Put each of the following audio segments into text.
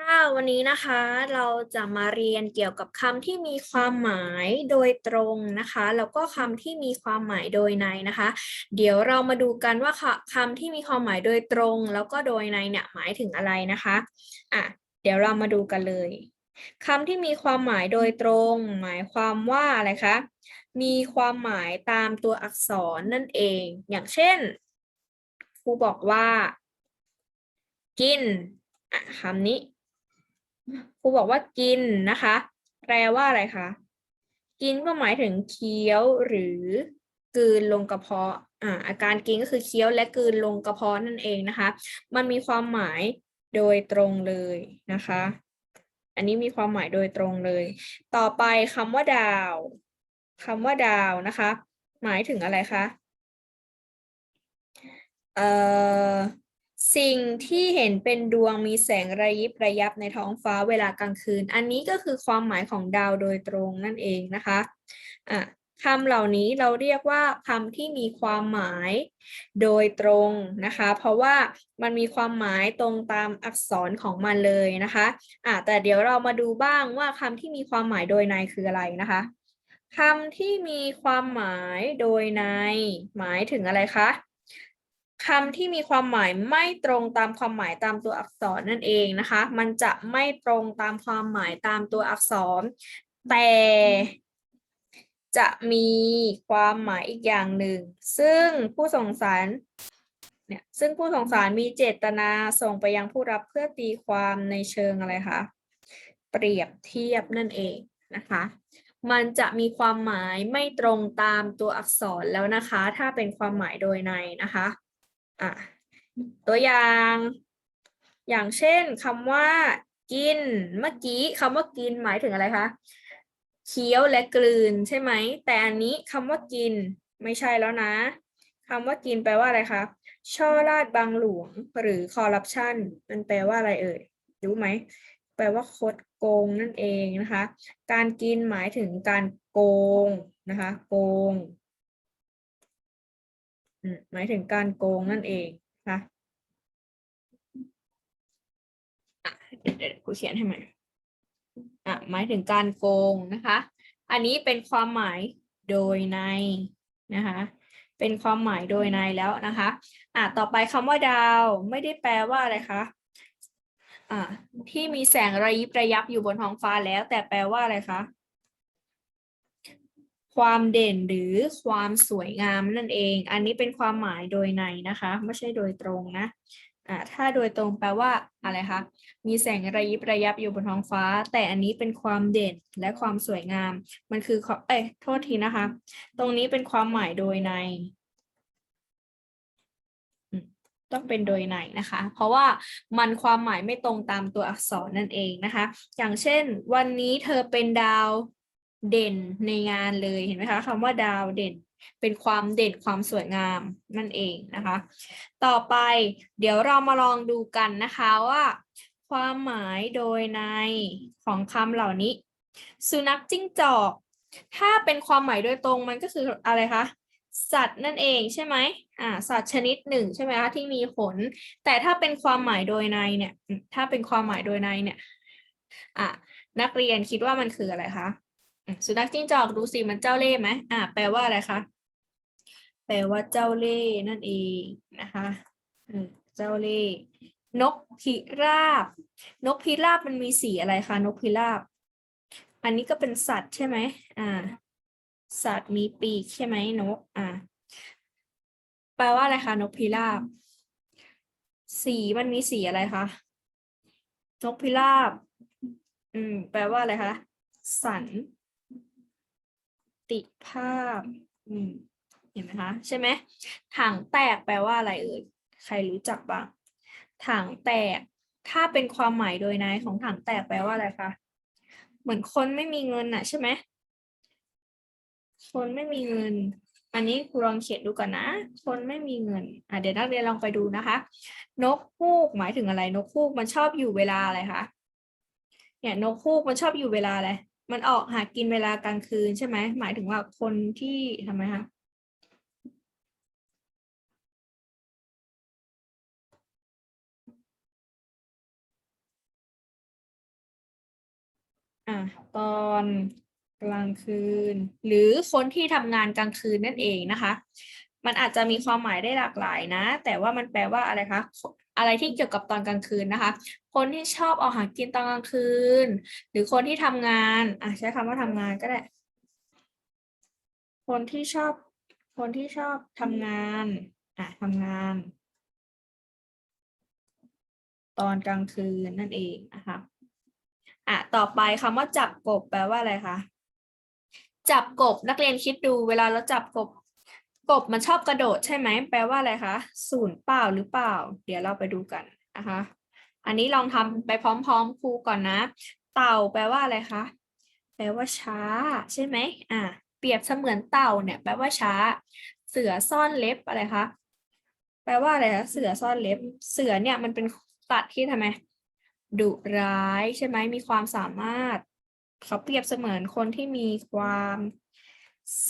ค่ะวันนี้นะคะเราจะมาเรียนเกี่ยวกับคำที่มีความหมายโดยตรงนะคะ แล้วก็คำที่มีความหมายโดยในนะคะ เดี๋ยวเรามาดูกันว่าคำที่มีความหมายโดยตรง แล้วก็โดยในเนี่ยหมายถึงอะไรนะคะอะเดี๋ยวเรามาดูกันเลยคำที่มีความหมายโดยตรง หมายความว่าอะไรคะมีความหมายตามตัวอักษรนั่นเอง อย่างเช่นครูบอกว่า กินคำนี้ ครูบอกว่ากินนะคะ แปลว่าอะไรคะ กินก็หมายถึงเคี้ยวหรือกลืนลงกระเพาะ อ่า อาการกินก็คือเคี้ยวและกลืนลงกระเพาะนั่นเองนะคะ มันมีความหมายโดยตรงเลยนะคะ อันนี้มีความหมายโดยตรงเลย ต่อไปคำว่าดาว คำว่าดาวนะคะ หมายถึงอะไรคะ เอ่อ สิ่งที่เห็นเป็นดวงมีแสงระยิบระยับในท้องฟ้าเวลากลางคืน อันนี้ก็คือความหมายของดาวโดยตรงนั่นเองนะคะอะคำเหล่านี้เราเรียกว่าคำที่มีความหมายโดยตรงนะคะ เพราะว่ามันมีความหมายตรงตามอักษรของมันเลยนะคะอะแต่เดี๋ยวเรามาดูบ้างว่าคำที่มีความหมายโดยในคืออะไรนะคะคำที่มีความหมายโดยในหมายถึงอะไรคะ คำที่มีความหมายไม่ตรงตามความหมายตามตัวอักษรนั่นเองนะคะ มันจะไม่ตรงตามความหมายตามตัวอักษร แต่จะมีความหมายอีกอย่างหนึ่ง ซึ่งผู้ส่งสารเนี่ยซึ่งผู้ส่งสารมีเจตนาส่งไปยังผู้รับเพื่อตีความในเชิงอะไรคะเปรียบเทียบนั่นเองนะคะ มันจะมีความหมายไม่ตรงตามตัวอักษรแล้วนะคะ ถ้าเป็นความหมายโดยในนะคะ อะตัวอย่างอย่างเช่นคำว่า กินเมื่อกี้คำว่ากินหมายถึงอะไรคะเคี้ยวและกลืนใช่ไหม แต่อันนี้คำว่ากินไม่ใช่แล้วนะคำว่ากินแปลว่าอะไรคะช่อราดบางหลวงหรือคอร์รัปชันมันแปลว่าอะไรเอ่ยรู้ไหมแปลว่าคดโกงนั่นเองนะคะ การกินหมายถึงการโกงนะคะ โกง หมายถึงการโกงนั่นเองนะเดี๋ยวครูเขียนให้ใหม่อะหมายถึงการโกงนะคะ อันนี้เป็นความหมายโดยในนะคะ เป็นความหมายโดยในแล้วนะคะ อะต่อไปคำว่าดาวไม่ได้แปลว่าอะไรคะอ่าที่มีแสงระยิบระยับอยู่บนท้องฟ้าแล้ว แต่แปลว่าอะไรคะ ความเด่นหรือความสวยงามนั่นเอง อันนี้เป็นความหมายโดยในนะคะ ไม่ใช่โดยตรงนะอ่าถ้าโดยตรงแปลว่าอะไรคะ มีแสงระยิบระยับอยู่บนท้องฟ้า แต่อันนี้เป็นความเด่นและความสวยงาม มันคือเอ้ยโทษทีนะคะ ตรงนี้เป็นความหมายโดยในต้องเป็นโดยในนะคะ เพราะว่ามันความหมายไม่ตรงตามตัวอักษรนั่นเองนะคะ อย่างเช่น วันนี้เธอเป็นดาว เด่นในงานเลยเห็นไหมคะคำว่าดาวเด่นเป็นความเด่นความสวยงามนั่นเองนะคะ ต่อไปเดี๋ยวเรามาลองดูกันนะคะว่า ความหมายโดยในของคำเหล่านี้ สุนัขจิ้งจอก ถ้าเป็นความหมายโดยตรงมันก็คืออะไรคะสัตว์นั่นเองใช่ไหมอ่าสัตว์ชนิดหนึ่งใช่ไหมคะที่มีขน แต่ถ้าเป็นความหมายโดยในเนี่ย ถ้าเป็นความหมายโดยในเนี่ยอะนักเรียนคิดว่ามันคืออะไรคะ สุนัขจิ้งจอกดูสิมันเจ้าเล่ห์ไหมอ่าแปลว่าอะไรคะแปลว่าเจ้าเล่ห์นั่นเองนะคะเจ้าเล่ห์นกพิราบ นกพิราบมันมีสีอะไรคะนกพิราบ อันนี้ก็เป็นสัตว์ใช่ไหมอ่า สัตว์มีปีกใช่ไหมนก อ่า แปลว่าอะไรคะนกพิราบ สีมันมีสีอะไรคะนกพิราบ อืม แปลว่าอะไรคะสัน ติภาพ อืม เห็นไหมคะ ใช่ไหม ถังแตกแปลว่าอะไรเอ่ย ใครรู้จักบ้าง ถังแตก ถ้าเป็นความหมายโดยในของถังแตกแปลว่าอะไรคะ เหมือนคนไม่มีเงินน่ะใช่ไหม คนไม่มีเงิน อันนี้ครูลองเขียนดูก่อนนะ คนไม่มีเงิน อะเดี๋ยวนักเรียนลองไปดูนะคะ นกฮูกหมายถึงอะไร นกฮูกมันชอบอยู่เวลาอะไรคะ เนี่ยนกฮูกมันชอบอยู่เวลาอะไร มันออกหากินเวลากลางคืนใช่ไหม หมายถึงว่าคนที่ทำไมคะอะตอนกลางคืน หรือคนที่ทำงานกลางคืนนั่นเองนะคะ มันอาจจะมีความหมายได้หลากหลายนะ แต่ว่ามันแปลว่าอะไรคะอะไรที่เกี่ยวกับตอนกลางคืนนะคะ คนที่ชอบออกหากินตอนกลางคืน หรือคนที่ทำงานอะใช้คำว่าทำงานก็ได้ คนที่ชอบ คนที่ชอบทำงานอะทำงาน ตอนกลางคืนนั่นเองนะคะอะต่อไปคำว่าจับกบแปลว่าอะไรคะจับกบนักเรียนคิดดูเวลาเราจับกบกบมันชอบกระโดดใช่ไหมแปลว่าอะไรคะศูนย์เปล่าหรือเปล่า เดี๋ยวเราไปดูกันนะคะ อันนี้ลองทำไปพร้อมๆครูก่อนนะ เต่าแปลว่าอะไรคะ แปลว่าช้า ใช่ไหมอะเปรียบเสมือนเต่าเนี่ยแปลว่าช้า เสือซ่อนเล็บอะไรคะ แปลว่าอะไรคะเสือซ่อนเล็บ เสือเนี่ยมันเป็นสัตว์ที่ทำไมดุร้ายใช่ไหมมีความสามารถ เขาเปรียบเสมือนคนที่มีความ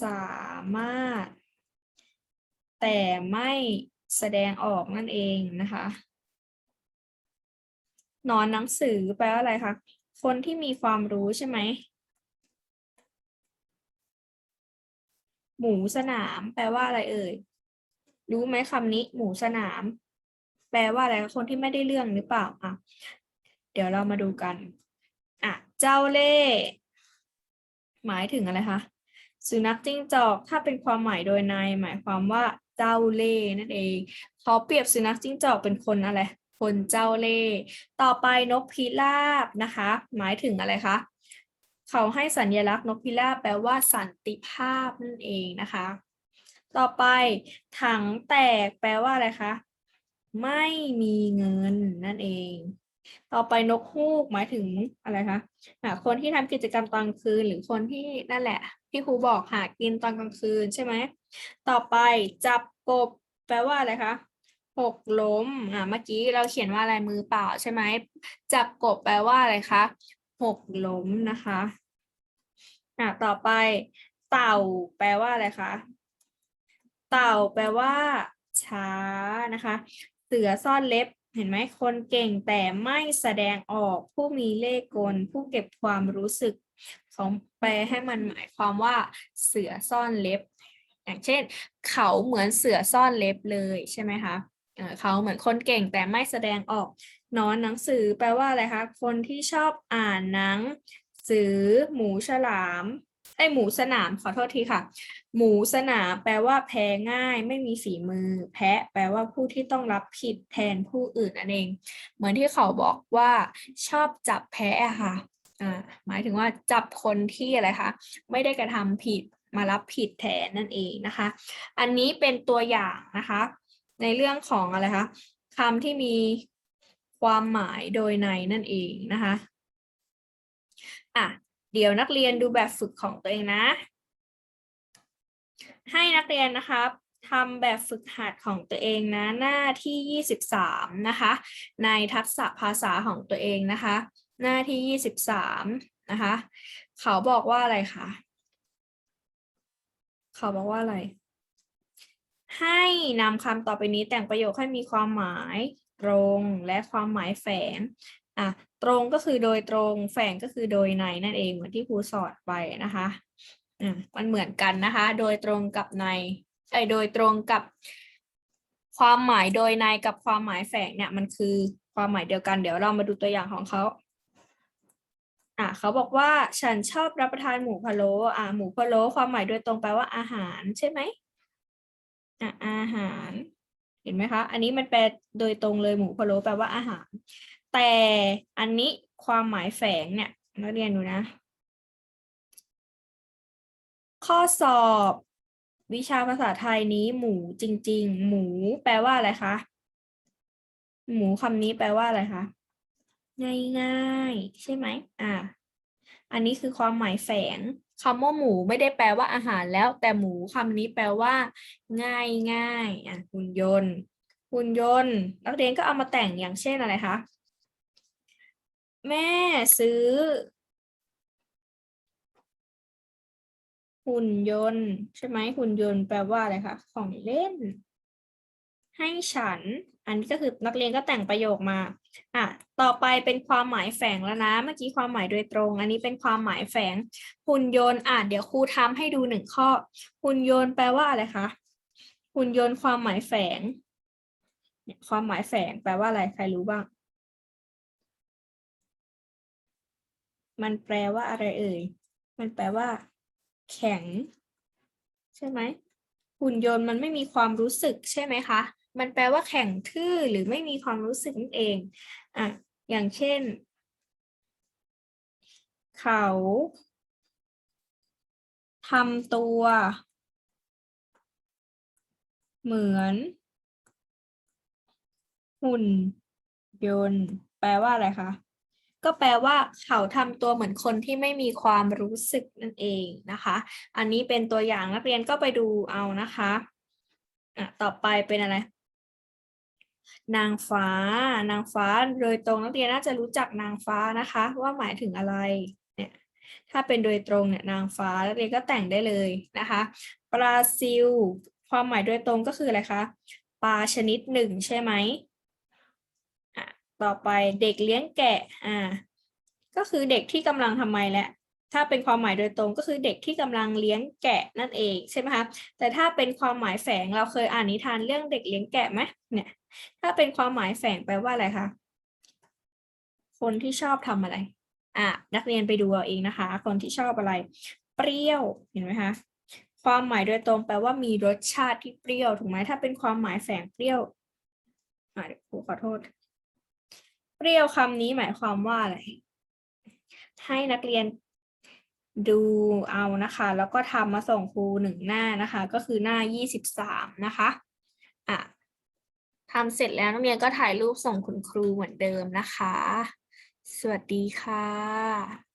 สามารถ แต่ไม่แสดงออกนั่นเองนะคะ นอนหนังสือแปลว่าอะไรคะคนที่มีความรู้ใช่ไหม หมูสนาม แปลว่าอะไรเอ่ย รู้ไหมคำนี้ หมูสนาม แปลว่าอะไรคนที่ไม่ได้เรื่องหรือเปล่าอะเดี๋ยวเรามาดูกันอะเจ้าเล่หมายถึงอะไรคะสุนัขจิ้งจอกถ้าเป็นความหมายโดยในหมายความว่าเจ้าเล่นั่นเองเขาเปรียบสุนัขจิ้งจอกเป็นคนอะไร คนเจ้าเล่ห์ต่อไปนกพิราบนะคะ หมายถึงอะไรคะเขาให้สัญลักษณ์นกพิราบแปลว่าสันติภาพนั่นเองนะคะ ต่อไปถังแตกแปลว่าอะไรคะไม่มีเงินนั่นเอง ต่อไปนกฮูกหมายถึงอะไรคะะคนที่ทำกิจกรรมตอนกลางคืนหรือคนที่นั่นแหละที่ครูบอกหากินตอนกลางคืนใช่ไหม ต่อไปจับกบแปลว่าอะไรคะ หกล้ม อะเมื่อกี้เราเขียนว่าอะไรมือเปล่าใช่ไหม จับกบแปลว่าอะไรคะ หกล้มนะคะ อะต่อไป เต่า แปลว่าอะไรคะ เต่าแปลว่า ช้านะคะ เสือซ่อนเล็บ เห็นไหม คนเก่งแต่ไม่แสดงออก ผู้มีเล่ห์กล ผู้เก็บความรู้สึกเขาแปลให้มันหมายความว่า เสือซ่อนเล็บ อย่างเช่น เขาเหมือนเสือซ่อนเล็บเลยใช่ไหมคะ เขาเหมือนคนเก่งแต่ไม่แสดงออกนอนหนังสือแปลว่าอะไรคะคนที่ชอบอ่านหนังสือหมูฉลามไอหมูสนามขอโทษทีค่ะ หมูสนามแปลว่าแพ้ง่าย ไม่มีฝีมือ แพะแปลว่าผู้ที่ต้องรับผิดแทนผู้อื่นนั่นเอง เหมือนที่เขาบอกว่าชอบจับแพะค่ะหมายถึงว่าจับคนที่อะไรคะไม่ได้กระทำผิดมารับผิดแทนนั่นเองนะคะ อันนี้เป็นตัวอย่างนะคะ ในเรื่องของอะไรคะคำที่มีความหมายโดยในนั่นเองนะคะอะเดี๋ยวนักเรียนดูแบบฝึกของตัวเองนะ ให้นักเรียนนะครับทำแบบฝึกหัดของตัวเองนะหน้าที่ 23 นะคะ ในทักษะภาษาของตัวเองนะคะ หน้าที่ 23 นะคะ เขาบอกว่าอะไรคะ เขาบอกว่าอะไร ให้นำคำต่อไปนี้แต่งประโยคให้มีความหมายตรงและความหมายแฝงอะตรงก็คือโดยตรงแฝงก็คือโดยในนั่นเองเหมือนที่ครูสอนไปนะคะอะมันเหมือนกันนะคะ โดยตรงกับในไอ้โดยตรงกับความหมายโดยในกับความหมายแฝงเนี่ยมันคือความหมายเดียวกันเดี๋ยวเรามาดูตัวอย่างของเขาอะเขาบอกว่าฉันชอบรับประทานหมูพะโล้อะหมูพะโล้ความหมายโดยตรงแปลว่าอาหารใช่ไหม อะอาหาร เห็นไหมคะ อันนี้มันแปลโดยตรงเลยหมูพะโล้แปลว่าอาหาร แต่อันนี้ความหมายแฝงเนี่ยนักเรียนดูนะ ข้อสอบวิชาภาษาไทยนี้หมูจริง ๆ หมูแปลว่าอะไรคะ หมูคำนี้แปลว่าอะไรคะง่ายๆใช่ไหมอ่า อันนี้คือความหมายแฝง คำว่าหมูไม่ได้แปลว่าอาหารแล้ว แต่หมูคำนี้แปลว่า ง่ายง่ายอะหุ่นยนต์หุ่นยนต์ นักเรียนก็เอามาแต่งอย่างเช่นอะไรคะ แม่ซื้อ หุ่นยนต์ ใช่ไหมหุ่นยนต์แปลว่าอะไรคะ ของเล่น ให้ฉัน อันนี้ก็คือนักเรียนก็แต่งประโยคมาอะต่อไปเป็นความหมายแฝงแล้วนะ เมื่อกี้ความหมายโดยตรง อันนี้เป็นความหมายแฝงหุ่นยนต์อะเดี๋ยวครูทำให้ดูหนึ่งข้อ หุ่นยนต์แปลว่าอะไรคะหุ่นยนต์ความหมายแฝงความหมายแฝงแปลว่าอะไรใครรู้บ้าง มันแปลว่าอะไรเอ่ย มันแปลว่า แข็ง ใช่ไหมหุ่นยนต์มันไม่มีความรู้สึกใช่ไหมคะ มันแปลว่าแข็งทื่อหรือไม่มีความรู้สึกนั่นเองอะอย่างเช่น เขาทำตัว เหมือน หุ่นยนต์แปลว่าอะไรคะก็แปลว่าเขาทำตัวเหมือนคนที่ไม่มีความรู้สึกนั่นเองนะคะ อันนี้เป็นตัวอย่างนักเรียนก็ไปดูเอานะคะ อะ ต่อไปเป็นอะไร นางฟ้า นางฟ้าโดยตรงนักเรียนน่าจะรู้จักนางฟ้านะคะ ว่าหมายถึงอะไรเนี่ยถ้าเป็นโดยตรงเนี่ยนางฟ้านักเรียนก็แต่งได้เลยนะคะปลาซิล ความหมายโดยตรงก็คืออะไรคะปลาชนิดหนึ่งใช่ไหมอะต่อไปเด็กเลี้ยงแกะอ่าก็คือเด็กที่กำลังทำไมแหละถ้าเป็นความหมายโดยตรงก็คือเด็กที่กำลังเลี้ยงแกะนั่นเองใช่ไหมคะแต่ถ้าเป็นความหมายแฝงเราเคยอ่านนิทานเรื่องเด็กเลี้ยงแกะไหมเนี่ย ถ้าเป็นความหมายแฝงแปลว่าอะไรคะ คนที่ชอบทำอะไร อะ นักเรียนไปดูเอาเองนะคะ คนที่ชอบอะไร เปรี้ยว เห็นไหมคะ ความหมายโดยตรงแปลว่ามีรสชาติที่เปรี้ยว ถูกไหมถ้าเป็นความหมายแฝงเปรี้ยวอะเดี๋ยวครูขอโทษ เปรี้ยวคำนี้หมายความว่าอะไร ให้นักเรียนดูเอานะคะ แล้วก็ทำมาส่งครูหนึ่งหน้านะคะ ก็คือหน้ายี่สิบสามนะคะ อะ ทำเสร็จแล้วนักเรียนก็ถ่ายรูปส่งคุณครูเหมือนเดิมนะคะ สวัสดีค่ะ